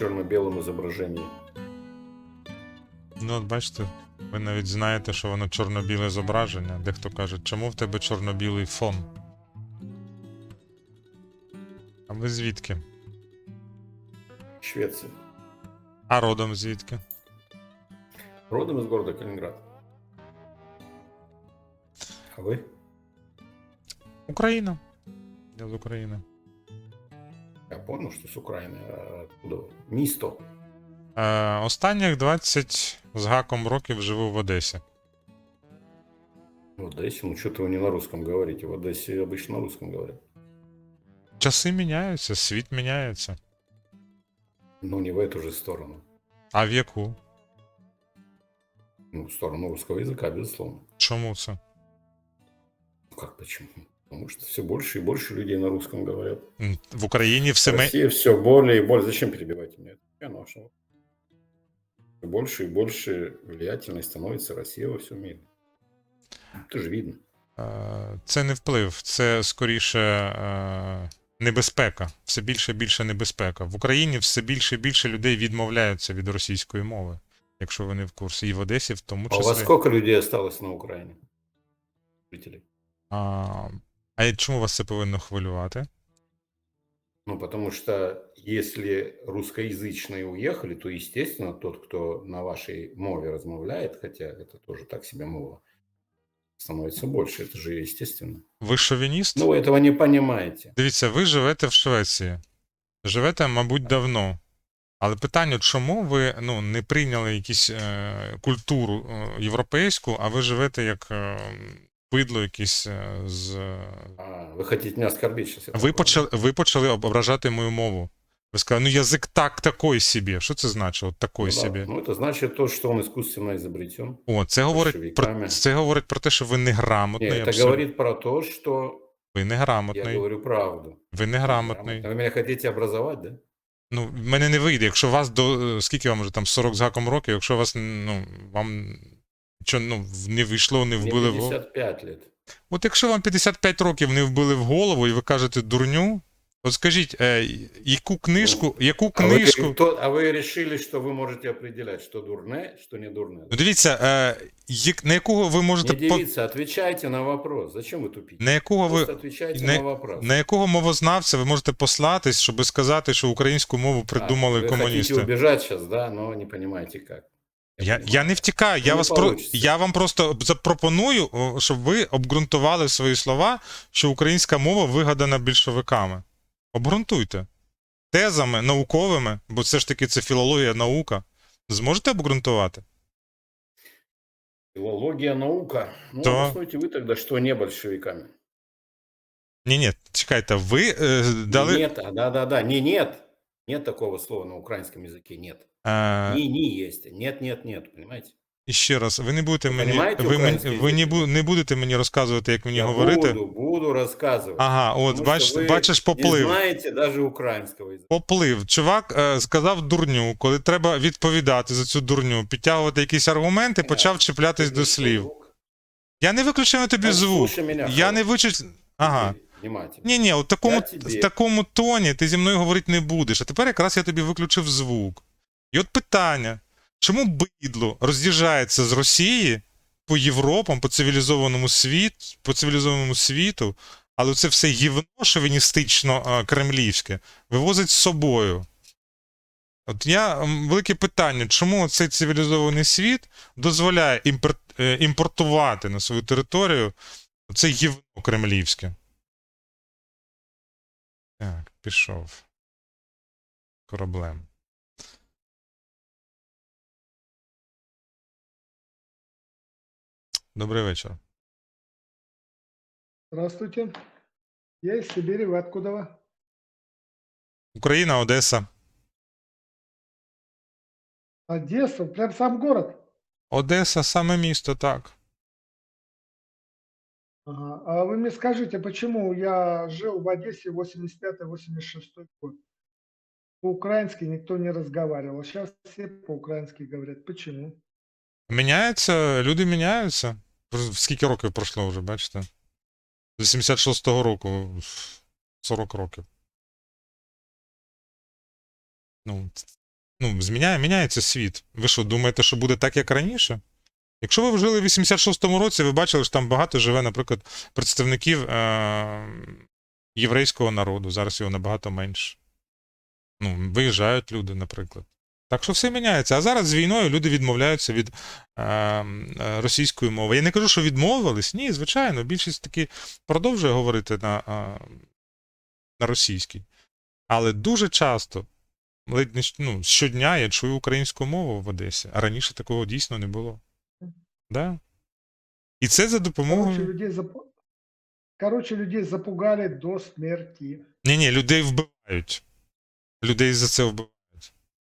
черно-белом изображении. Ну, от бачите, ви навіть знаєте, що воно чорно-біле зображення. Дехто каже, чому в тебе чорно-білий фон? А ви звідки? Швеция. А родом звідки? Родом из города Калининград. А вы? Україна. Я з України Я понял, что с Украины. А откуда? вы? Мисто. Е, останніх 20 з гаком років живу в Одесі. В Одессе? Ну, что-то вы не на русском говорите. В Одессе обычно на русском говорят. Часи міняються, світ міняється. Но не в эту же сторону. А в яку? Ну, в сторону русского языка, безусловно. Чому це? Ну, как почему? Потому что все больше и больше людей на русском говорят. В Україні все В. России все более и более. Зачем перебивать меня? Я нашел. Все больше и больше влиятельной становится Россия во всем мире. Это же видно. Це не вплив, це скоріше небезпека. Все більше і більше небезпека. В Україні все більше і більше людей відмовляються від російської мови, якщо вони в курсі. І в Одесі в тому А у вас числі. сколько людей осталось на Украине? Жителей? А, а чому вас це повинно хвилювати? Ну, потому что если русскоязычные уехали, то, естественно, тот, кто на вашей мове размовляет, хотя это тоже так себе мова, становится больше. Это же естественно. Ви шовініст? Ну, вы этого не понимаете. Дивіться, ви живете в Швеції. Живете, мабуть, давно. Але питання, чому ви ну, не прийняли якусь е, культуру е, європейську, а ви живете як е, бидло якесь е, з. А, вы хотите меня оскорбить сейчас? я Ви так почали, ви почали ображати мою мову. Ви сказали, ну язик так такой собі. Що це значить? От такой понял. Ну, собі. да. Ну, это значит то, что он искусственно изобретен. О, це говорить, про, большевиками. це говорить про те, що ви неграмотний. Нет, это абсолютно. говорит про то, что Ви я неграмотний. говорю правду. Ви неграмотний. Вы меня хотите образовать, да? Ну, в мене не вийде. Якщо вас до. е, Скільки вам вже там 40 з гаком років, якщо вас ну, вам що, ну, не вийшло, не Мне вбили в голову. 55 лет. От якщо вам 55 років не вбили в голову, і ви кажете дурню, от скажіть, е, яку книжку, яку А вы, книжку. кто- а вы решили, что вы можете определять, что дурне, что не дурне. Ну, дивіться, е, як, на якого ви Не можете по, девица, отвечайте на вопрос. Зачем вы тупите? на якого ви Просто отвечайте не- на вопрос. на якого мовознавця ви можете послатись, щоб сказати, що українську мову придумали А, вы комуністи? хотите убежать сейчас, да, но не понимаете как. Я, я не втікаю, я, не вас про, я вам просто запропоную, щоб ви обґрунтували свої слова, що українська мова вигадана більшовиками. Обґрунтуйте. Тезами науковими, бо все ж таки це філологія, наука. Зможете обґрунтувати? Филология, наука. Ну, Да. обоснуйте вы тогда, что не большевиками. Ні, ні, чекайте, ви е, дали. Нет, а, да-да-да, не нет. Нет такого слова на украинском языке, нет. Е, Не-не есть. Нет, нет, нет, понимаете? і ще раз, ви не будете Ви мені. понімаєте Ви, мені, український ви не, язик? бу- не будете мені розказувати, як мені Я говорити. буду, буду рассказывать. Ага, от, Потому бач, что вы бачиш Не поплив. знаете даже украинского языка. Поплив. Чувак е, сказав дурню, коли треба відповідати за цю дурню, підтягувати якісь аргументи, почав чіплятись до слів. Я не виключаю тобі Так, звук. слушай меня, Я не хорошо. вичу. Ага. Внимательно. Ні, ні, у такому, Я тобі- в такому тоні ти зі мною говорити не будеш. А тепер якраз я тобі виключив звук. І от питання: чому бидло роз'їжджається з Росії по Європам, по цивілізованому світ, по цивілізованому світу, але це все гівно шовіністично кремлівське вивозить з собою. От я велике питання, чому цей цивілізований світ дозволяє е, імпортувати на свою територію це гівно кремлівське. Так, пішов. Кораблем. Добрий вечір. Здравствуйте. Я из Сибири, вы откуда? вы? Україна, Одеса. Одесса, прям сам город. Одеса саме місто, так. Ага. А вы мне скажите, почему я жил в Одессе 85-86 год? По-украински никто не разговаривал. Сейчас все по-украински говорят. Почему? Міняється, люди міняються. Скільки років пройшло вже, бачите? З 86-го року 40 років. Ну, Ну, зміняє, міняється світ. Ви що, думаєте, що буде так, як раніше? Якщо ви жили в 86-му році, ви бачили, що там багато живе, наприклад, представників е- єврейського народу. Зараз його набагато менше. Ну, виїжджають люди, наприклад. Так що все міняється. А зараз з війною люди відмовляються від е, е, російської мови. Я не кажу, що відмовились. Ні, звичайно, більшість таки продовжує говорити на, е, на російській. Але дуже часто, ледь не ну, щодня я чую українську мову в Одесі, а раніше такого дійсно не було. Да? І це за Короче, допомогою. людей, запу- Короче, людей запугали до смерти. Ні, ні, людей вбивають. Людей за це вбивають.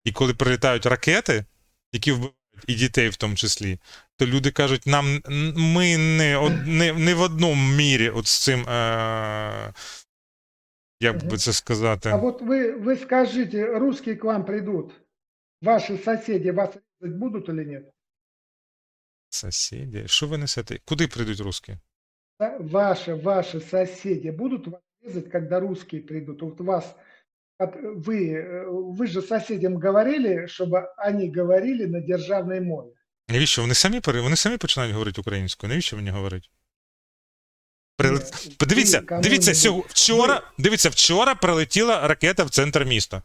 І коли прилітають ракети, які вбивають і дітей в тому числі, то люди кажуть, нам ми не, од- не, не в одному мірі от з цим. Е, як би це сказати? А вот вы, вы скажите, русские к вам придут, ваши соседи вас резать будут или нет? Сусіді. Що ви несете? Куди прийдуть русські? Да, Ваши, ваши соседи будут вас резать, когда русские придут? Вот вас, от- вы, э, вы же соседям говорили, чтобы они говорили на державной мове. Навіщо? Вони самі пере- вони самі починають говорити українською. Навіщо мені говорити? Прили... Нет, Подивіться, вы дивіться, кому-нибудь- сьогодні, вчора, дивіться, вчора прилетіла ракета в центр міста.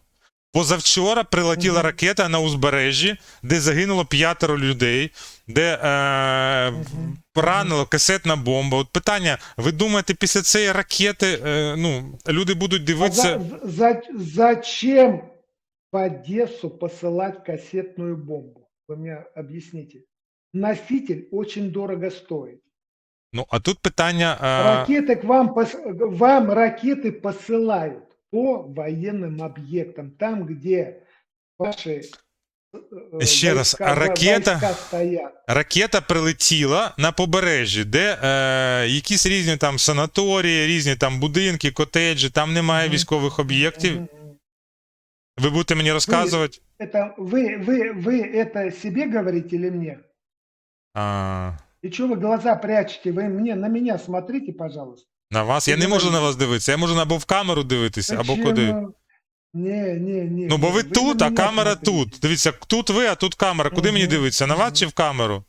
Позавчора прилетіла Мгм. ракета на узбережжі, де загинуло п'ятеро людей, де е, Мгм. поранило касетна бомба. От питання: ви думаєте, після цієї ракети е, ну, люди будуть А дивитися. за- за- зачем в Одессу посылать кассетную бомбу? Вы мне объясните. Носитель очень дорого стоит. Ну, а тут питання. Е, Ракеты к вам, пос- вам ракеты посылают по военным объектам, там, где ваши э, Ще раз, войска- ракета- войска стоят. Ракета прилетіла на побережжі, де е, якісь різні там санаторії, різні там будинки, котеджі, там немає Мгм. військових об'єктів. Мгм. Ви будете мені розказувати? Это вы, вы, вы это себе говорите или мне? А, И что вы глаза прячете? Вы мне на меня смотрите, пожалуйста. на вас? Я не можу на вас дивитися. Я можу або в камеру дивитися, або куди. Не, не, не. Ну, бо ви тут, а камера тут. Дивіться, тут ви, а тут камера. Куди мені дивитися? На вас чи в камеру?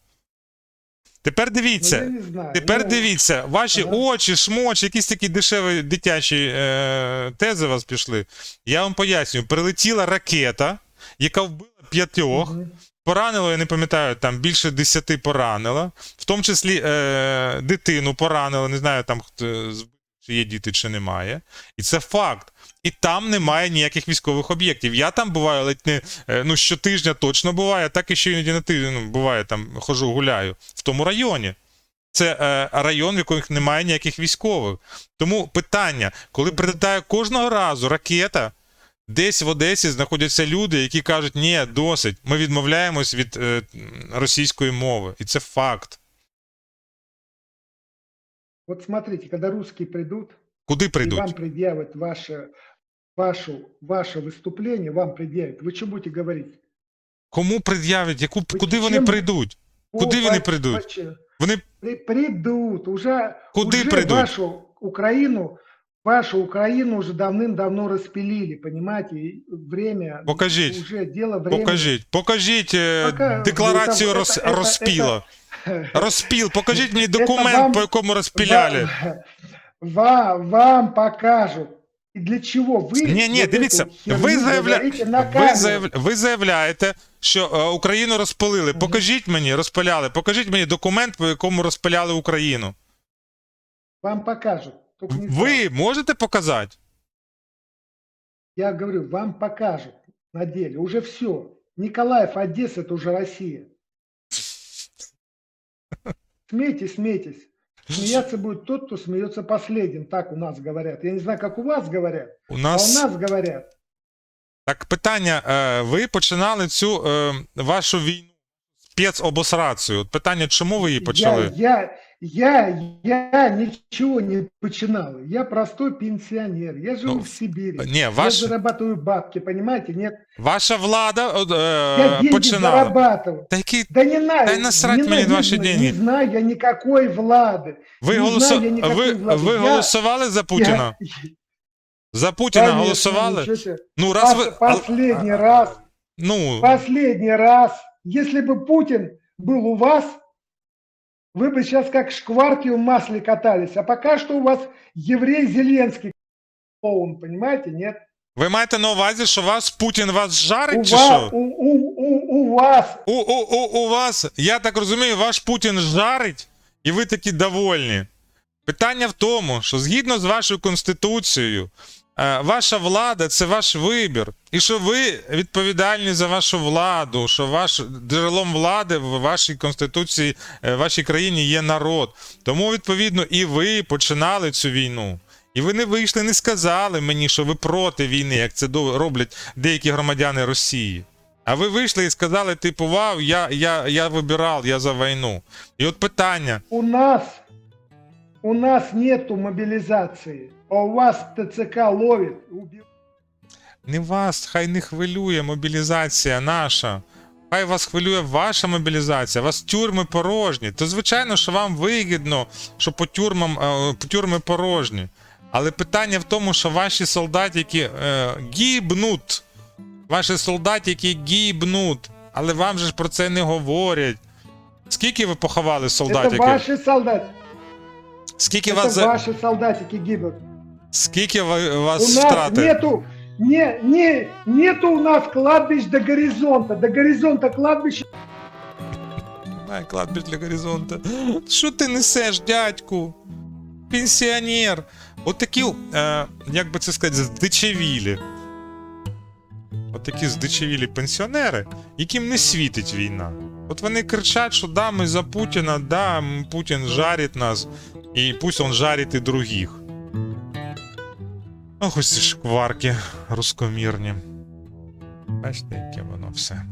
Тепер Ну, дивіться. Тепер Ну, дивіться, ваші очі, шмоч, якісь такі дешеві дитячі е, тези у вас пішли. Я вам пояснюю, прилетіла ракета, яка вбила п'ятьох. Поранило, я не пам'ятаю, там більше десяти поранила, в тому числі е, дитину поранила, не знаю, там чи є діти, чи немає. І це факт. І там немає ніяких військових об'єктів. Я там буваю ледь не е, ну, щотижня точно буває, так і ще іноді на тиждень ну, буває, там хожу, гуляю в тому районі. Це е, район, в якому немає ніяких військових. Тому питання, коли прилітає кожного разу ракета, десь в Одесі знаходяться люди, які кажуть, ні, досить, ми відмовляємось від е, російської мови. І це факт. Вот смотрите, когда русские придут, Куди и вам прийдуть? предъявят ваше, вашу, ваше выступление, вам предъявят, вы что будете говорить? Кому пред'являть? Яку, Ви куди вони чим- прийдуть? Куди О, вони по- прийдуть? почему? Вони При- Придут, уже, Куди уже придут? вашу Украину, вашу Украину уже давным-давно распилили, понимаете? И время, Покажіть. уже дело времени. покажіть, покажіть е, Пока- декларацію це- роз, це- це- розпіла. Розпіл, покажіть мені документ, вам- по якому розпіляли. Вам, вам покажут. И для чего вы Ні, ні, вот дивіться, эту херню ви, заявля... говорите на ви, камеру? заяв... ви заявляєте, що е, Україну розпилили. Мгм. Покажіть мені, розпиляли. Покажіть мені документ, по якому розпиляли Україну. Вам покажут. Ви можете показати? Я говорю, вам покажут на деле. Уже все. Николаев, Одесса, это уже Россия. Смейтесь, смейтесь. Смеяться будет тот, кто смеется последним. Так у нас говорят. Я не знаю, как у вас говорят, У а у нас нас говорят. так питання: е, ви починали цю е, вашу війну спецобосрацію. От питання, чому ви її почали? Я, я, я, я ничего не починал. Я простой пенсионер. Я живу Ну, в Сибири. Ні, Я ваш, зарабатываю бабки, понимаете? Нет, ваша влада от, е, я деньги починала. зарабатываю. Та які Да не надо. Да и насрать не мне надо, на ваши не, деньги. Не знаю я никакой влады. ви, Не голосу... знаю я никакой ви, влады. ви Я- голосували за Путіна? Я- За Путіна Конечно, голосували? ничего себе. Ну, раз Пос- ви. Последний раз, Ну, Последний раз, если бы Путин был у вас, вы бы сейчас как шкварки в масле катались. А пока что у вас еврей Зеленский клоун, понимаете, нет? ви маєте на увазі, що вас Путін вас У жарить, чи вас, що? у, у, у, у вас У, у, у, у вас, я так розумію, ваш Путін жарить, і ви такі довольні. Питання в тому, що згідно з вашою конституцією, ваша влада це ваш вибір. І що ви відповідальні за вашу владу, що ваш джерелом влади в вашій конституції, е, в вашій країні є народ. Тому, відповідно, і ви починали цю війну. І ви не вийшли, не сказали мені, що ви проти війни, як це роблять деякі громадяни Росії. А ви вийшли і сказали, типу, вау, я, я, я вибирав, я за війну. І от питання: у нас, у нас нету мобилизации, а у вас ТЦК ловит, убивает. не вас хай не хвилює мобілізація наша. Хай вас хвилює ваша мобілізація, вас тюрми порожні. То звичайно, що вам вигідно, що по тюрмам е, по тюрми порожні. Але питання в тому, що ваші солдатики е, гібнуть. Ваші солдатики гібнуть. Але вам же ж про це не говорять. Скільки ви поховали Это солдатиків? ваши солдаты, Скільки это вас за... ваши солдатики гибнут. Скільки ви, у У вас нас втрати? нету, не, не, нету у нас кладбищ до горизонта, до горизонта кладбища Ай, кладбищ для горизонта. Що ти несеш, дядьку? Пенсіонер. От такі, е, як би це сказати, здичавілі. Такі здичавілі пенсіонери, яким не світить війна. От вони кричать, що да, ми за Путіна, да, Путін жарить нас, і пусть он жарить і других. Ох, ось ці шкварки рускомірні. Бачите, яке воно все.